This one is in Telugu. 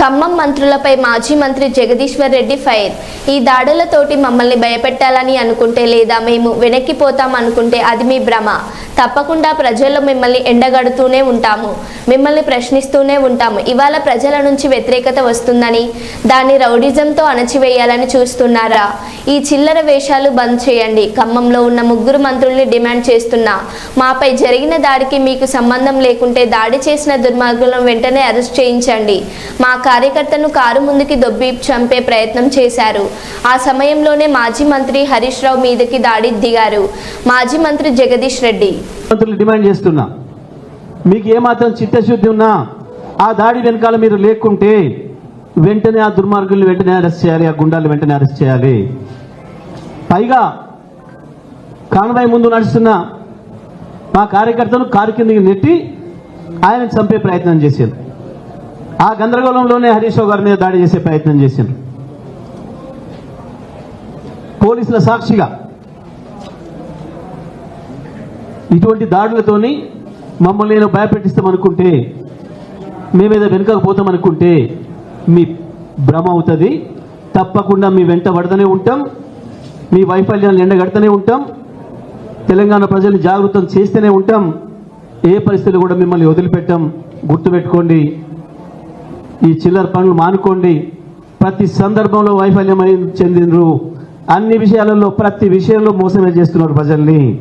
ఖమ్మం మంత్రులపై మాజీ మంత్రి జగదీశ్వర్ రెడ్డి ఫైర్. ఈ దాడులతోటి మమ్మల్ని భయపెట్టాలని అనుకుంటే లేదా మేము వెనక్కిపోతాం అనుకుంటే అది మీ భ్రమ. తప్పకుండా ప్రజల్లో మిమ్మల్ని ఎండగడుతూనే ఉంటాము. మిమ్మల్ని ప్రశ్నిస్తూనే ఉంటాము. ఇవాళ ప్రజల నుంచి వ్యతిరేకత వస్తుందని దాన్ని రౌడిజంతో అణచివేయాలని చూస్తున్నారా? ఈ చిల్లర వేషాలు బంద్ చేయండి. ఖమ్మంలో ఉన్న ముగ్గురు మంత్రుల్ని డిమాండ్ చేస్తున్నా. మాపై జరిగిన దాడికి మీకు సంబంధం లేకుంటే దాడి చేసిన దుర్మార్గులను వెంటనే అరెస్ట్ చేయించండి. మా కార్యకర్తను కారు ముందుకి దొబ్బి చంపే ప్రయత్నం చేశారు. ఆ సమయంలోనే మాజీ మంత్రి హరీష్ రావు మీదకి దాడి దిగారు. మాజీ మంత్రి జగదీష్ రెడ్డి. మంత్రులు డిమాండ్ చేస్తున్నా. మీకు ఏమాత్రం చిత్తశుద్ధి ఉన్నా ఆ దాడి వెనకాల మీరు లేకుంటే వెంటనే ఆ దుర్మార్గుల్ని వెంటనే అరెస్ట్ చేయాలి ఆ గుండాలు వెంటనే అరెస్ట్ చేయాలి. పైగా కాన్వాయ్ ముందు నడుస్తున్న మా కార్యకర్తను కారు కిందకి నెట్టి ఆయన చంపే ప్రయత్నం చేశారు. ఆ గందరగోళంలోనే హరీష్ గారి మీద దాడి చేసే ప్రయత్నం చేశారు. పోలీసుల సాక్షిగా ఇటువంటి దాడులతోని మమ్మల్ని నేను భయపెట్టిస్తామనుకుంటే మేమేదో వెనుకకు అనుకుంటే మీ భ్రమ అవుతుంది. తప్పకుండా మీ వెంట పడతనే ఉంటాం. మీ వైఫల్యాన్ని ఎండగడుతూనే ఉంటాం. తెలంగాణ ప్రజల్ని జాగృతం చేస్తూనే ఉంటాం. ఏ పరిస్థితులు కూడా మిమ్మల్ని వదిలిపెట్టాం. గుర్తుపెట్టుకోండి. ఈ చిల్లర పనులు మానుకోండి. ప్రతి సందర్భంలో వైఫల్యం చెందినరు అన్ని విషయాలలో ప్రతి విషయంలో మోసమే చేస్తున్నారు ప్రజల్ని.